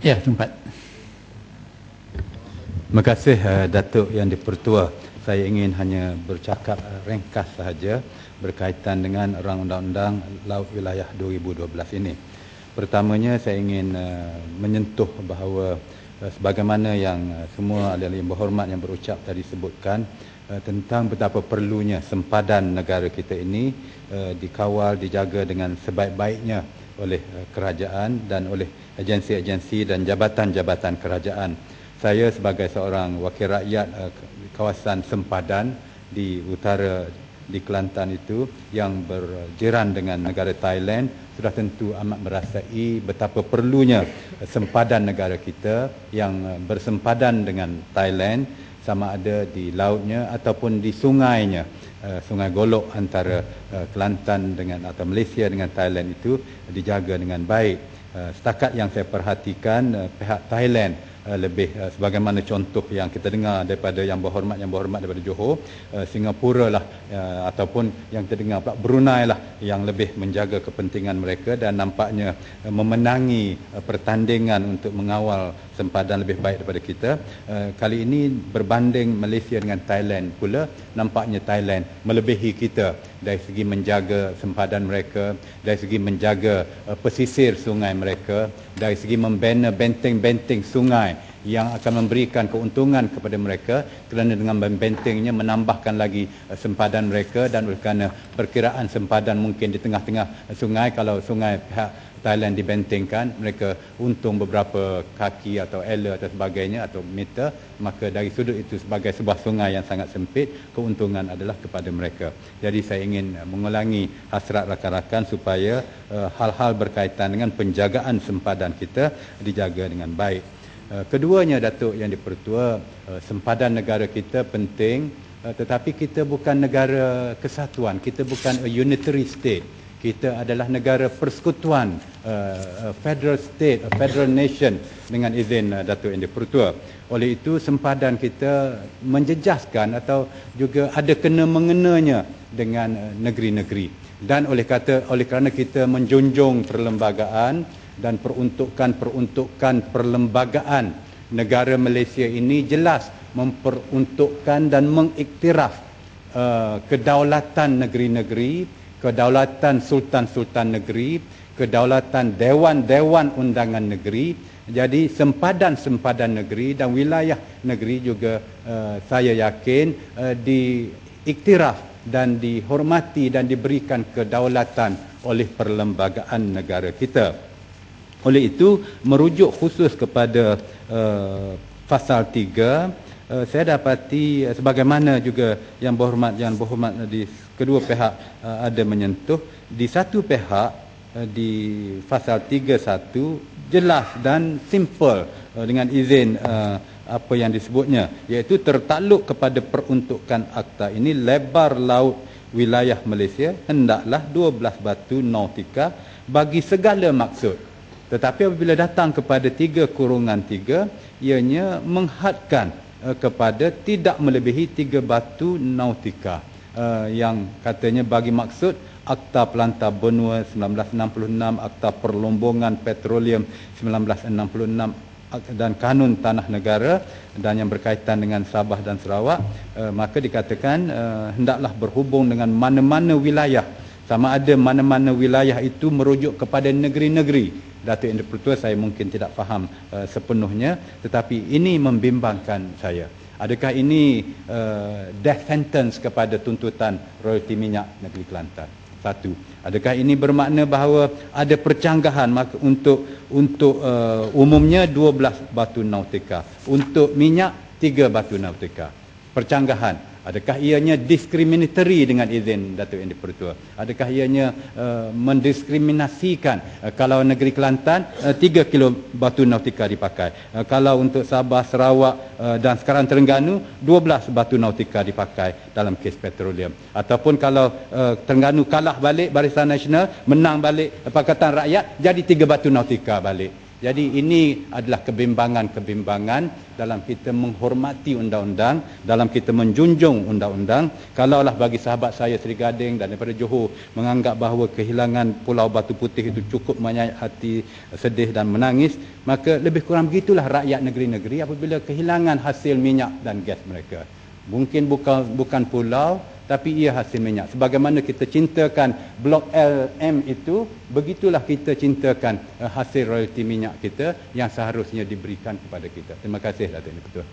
Ya, tempat. Terima kasih uh, Datuk Yang Dipertua. Saya ingin hanya bercakap uh, ringkas sahaja berkaitan dengan Rang Undang-Undang Laut Wilayah 2012 ini. Pertamanya saya ingin uh, menyentuh bahawa uh, sebagaimana yang uh, semua ahli-ahli yang berhormat yang berucap tadi sebutkan tentang betapa perlunya sempadan negara kita ini uh, dikawal, dijaga dengan sebaik-baiknya oleh uh, kerajaan dan oleh agensi-agensi dan jabatan-jabatan kerajaan. Saya sebagai seorang wakil rakyat uh, kawasan sempadan di utara di Kelantan itu yang berjiran dengan negara Thailand sudah tentu amat merasai betapa perlunya sempadan negara kita yang bersempadan dengan Thailand sama ada di lautnya ataupun di sungainya. Uh, sungai Golok antara uh, Kelantan dengan atau Malaysia dengan Thailand itu dijaga dengan baik. Uh, setakat yang saya perhatikan uh, pihak Thailand uh, lebih uh, sebagaimana contoh yang kita dengar daripada yang berhormat yang berhormat daripada Johor uh, Singapura lah ataupun yang kita dengar pula Brunei lah yang lebih menjaga kepentingan mereka dan nampaknya memenangi pertandingan untuk mengawal sempadan lebih baik daripada kita. Kali ini berbanding Malaysia dengan Thailand pula nampaknya Thailand melebihi kita dari segi menjaga sempadan mereka dari segi menjaga pesisir sungai mereka dari segi membina benteng-benteng sungai yang akan memberikan keuntungan kepada mereka kerana dengan membentengnya menambahkan lagi uh, sempadan mereka dan oleh kerana perkiraan sempadan mungkin di tengah-tengah sungai kalau sungai pihak Thailand dibentengkan mereka untung beberapa kaki atau ela atau sebagainya atau meter maka dari sudut itu sebagai sebuah sungai yang sangat sempit keuntungan adalah kepada mereka. Jadi saya ingin uh, mengulangi hasrat rakan-rakan supaya uh, hal-hal berkaitan dengan penjagaan sempadan kita dijaga dengan baik keduanya datuk yang dipertua uh, sempadan negara kita penting uh, tetapi kita bukan negara kesatuan kita bukan a unitary state. Kita adalah negara persekutuan uh, federal state a federal nation dengan izin Datuk Yang Dipertua. Oleh itu sempadan kita menjejaskan atau juga ada kena mengenanya dengan negeri-negeri. Dan oleh kata oleh kerana kita menjunjung perlembagaan dan peruntukan-peruntukan perlembagaan negara Malaysia ini jelas memperuntukkan dan mengiktiraf uh, kedaulatan negeri-negeri kedaulatan sultan-sultan negeri, kedaulatan dewan-dewan undangan negeri. Jadi sempadan-sempadan negeri dan wilayah negeri juga uh, saya yakin uh, diiktiraf dan dihormati dan diberikan kedaulatan oleh perlembagaan negara kita. Oleh itu merujuk khusus kepada uh, pasal 3 Uh, saya dapati uh, sebagaimana juga yang berhormat yang berhormat di kedua pihak uh, ada menyentuh di satu pihak uh, di pasal 31 jelas dan simple uh, dengan izin uh, apa yang disebutnya iaitu tertakluk kepada peruntukan akta ini lebar laut wilayah Malaysia hendaklah 12 batu nautika bagi segala maksud tetapi apabila datang kepada tiga kurungan tiga ianya menghadkan uh, kepada tidak melebihi tiga batu nautika. Uh, yang katanya bagi maksud Akta Pelantar Benua 1966, Akta Perlombongan Petroleum 1966 dan kanun tanah negara dan yang berkaitan dengan Sabah dan Sarawak uh, maka dikatakan uh, hendaklah berhubung dengan mana-mana wilayah sama ada mana-mana wilayah itu merujuk kepada negeri-negeri. Datuk Yang Pertua saya mungkin tidak faham uh, sepenuhnya tetapi ini membimbangkan saya. Adakah ini uh, death sentence kepada tuntutan royalti minyak negeri Kelantan? Satu. Adakah ini bermakna bahawa ada percanggahan untuk untuk uh, umumnya 12 batu nautika untuk minyak 3 batu nautika? Percanggahan Adakah ianya diskriminatory dengan izin Datuk Yang Dipertua? Adakah ianya uh, mendiskriminasikan uh, kalau negeri Kelantan uh, 3 kilo batu nautika dipakai. Uh, kalau untuk Sabah, Sarawak uh, dan sekarang Terengganu 12 batu nautika dipakai dalam kes petroleum. Ataupun kalau uh, Terengganu kalah balik Barisan Nasional, menang balik Pakatan Rakyat jadi 3 batu nautika balik. Jadi ini adalah kebimbangan-kebimbangan dalam kita menghormati undang-undang, dalam kita menjunjung undang-undang. Kalaulah bagi sahabat saya Seri Gading dan daripada Johor menganggap bahawa kehilangan Pulau Batu Putih itu cukup menyayat hati sedih dan menangis, maka lebih kurang begitulah rakyat negeri-negeri apabila kehilangan hasil minyak dan gas mereka. Mungkin bukan bukan pulau tapi ia hasil minyak. Sebagaimana kita cintakan blok LM itu, begitulah kita cintakan uh, hasil royalti minyak kita yang seharusnya diberikan kepada kita. Terima kasih Datuk Betul.